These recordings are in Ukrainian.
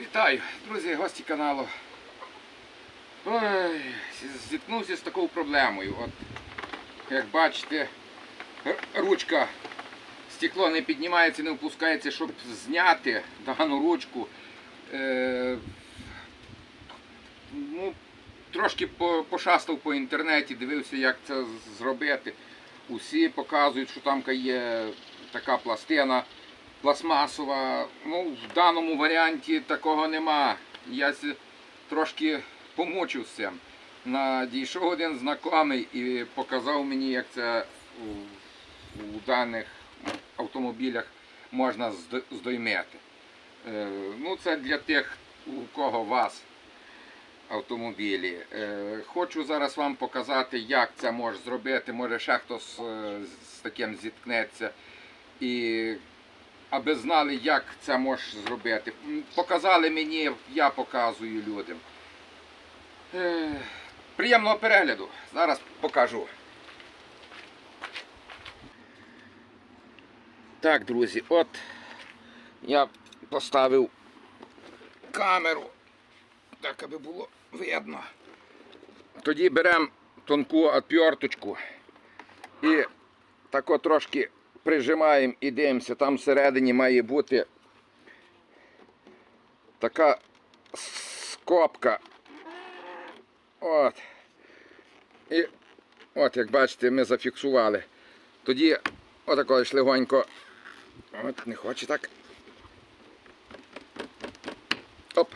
Вітаю, друзі, гості каналу. Ой, зіткнувся з такою проблемою. От, як бачите, ручка, стекло не піднімається, не опускається, щоб зняти дану ручку. Е, ну, трошки по- пошастав по інтернеті, дивився, як це зробити. Усі показують, що там є така пластина пластмасова. Ну, в даному варіанті такого нема. Я трошки помучився. Надійшов один знайомий і показав мені, як це у, даних автомобілях можна здо- здоймeti. Е, ну, це для тих, у кого вас автомобілі. Е, хочу зараз вам показати, як це може зробити. Може ще хтось е, з таким зіткнеться. І аби знали, як це можеш зробити. Показали мені, я показую людям. Е, Приємного перегляду. Зараз покажу. Так, друзі, от я поставив камеру, так аби було видно. Тоді беремо тонку отверточку і тако трошки прижимаємо і дивимося, там всередині має бути така скобка. От. І от, як бачите, ми зафіксували. Тоді отако ж легонько. От, не хоче так. Оп.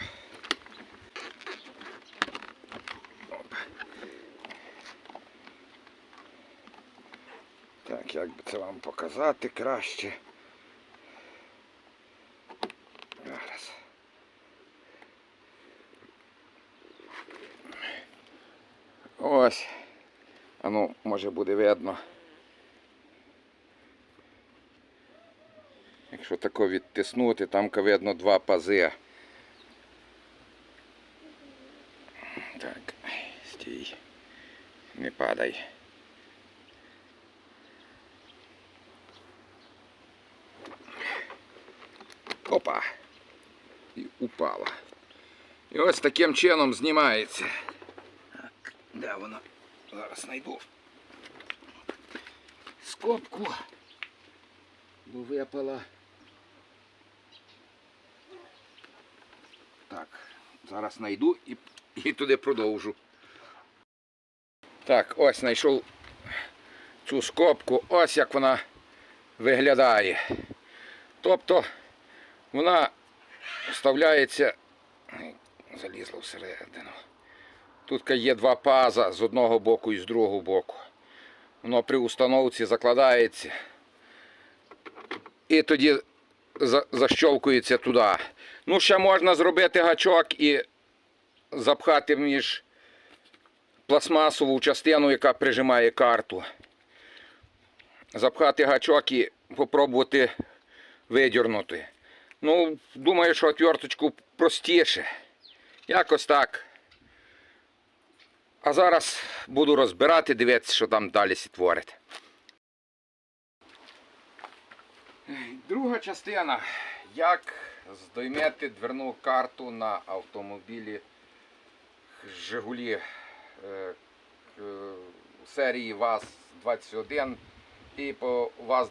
Так, як би це вам показати краще. Зараз. Ось. А ну, може буде видно. Якщо тако відтиснути, там видно два пази. Так, стій. Не падай. Опа. І упала. І ось таким чином знімається. Де воно? Зараз знайду. Скобку. Бо випала. Так, зараз знайду і, і туди продовжу. Так, ось знайшов цю скобку. Ось як вона виглядає. Тобто вона вставляється, залізла всередину. Тут є два паза з одного боку і з другого боку. Воно при установці закладається і тоді за- защолкується туди. Ну, ще можна зробити гачок і запхати між пластмасову частину, яка прижимає карту. Запхати гачок і попробувати видірнути. Ну, думаю, що отверточку простіше. Якось так. А зараз буду розбирати, дивитися, що там далі сітворить. Друга частина. Як здоймете дверну карту на автомобілі Жигулі е, е, серії ВАЗ-21 і по ВАЗ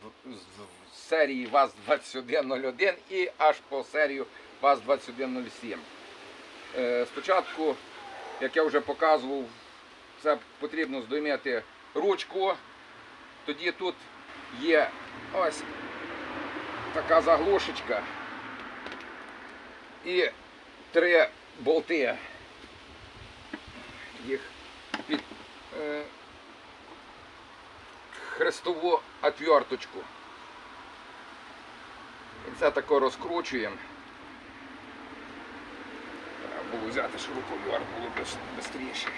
з серії ВАЗ-2101 і аж по серію ВАЗ-2107. Е, Спочатку, як я вже показував, це потрібно здоймати ручку. Тоді тут є ось така заглушечка і три болти. Їх під е, хрестову отверточку. І це тако розкручуємо. Треба було взяти шуруповерт, було б швидше.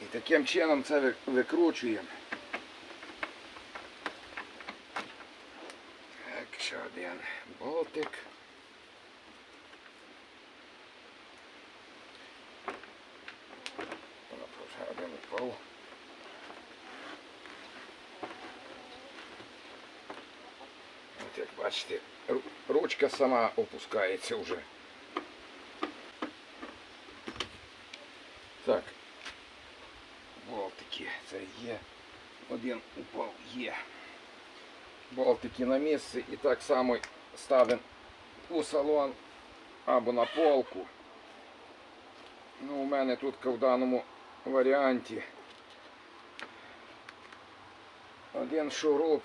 Йде. таким чином це викручуємо. Так, ще один болтик. Один упав. От як бачите, ручка сама опускається вже. Так. Болтики, це є. Один упав є. Болтики на місці і так само ставимо у салон або на полку. Ну, у мене тут в даному варіанті один шуруп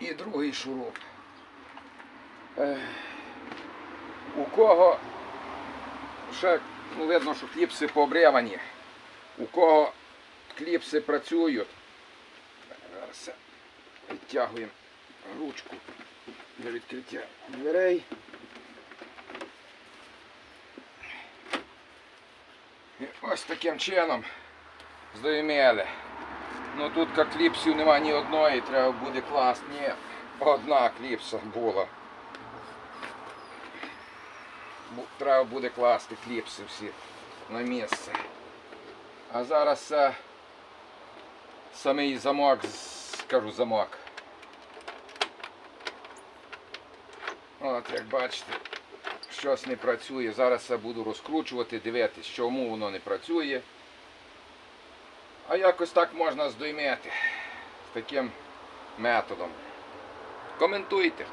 і другий шуруп. У кого ще ну, видно, що кліпси пообрівані. У кого кліпси працюють. Зараз відтягуємо ручку для відкриття дверей. І ось таким чином здоймели. Ну тут кліпсів нема ні одної, треба буде класти. Ні, одна кліпса була. Треба буде класти кліпси всі на місце. А зараз е, самий замок, скажу замок. От як бачите, щось не працює. Зараз я буду розкручувати, дивитись, чому воно не працює. А якось так можна здоймити з таким методом. Коментуйте.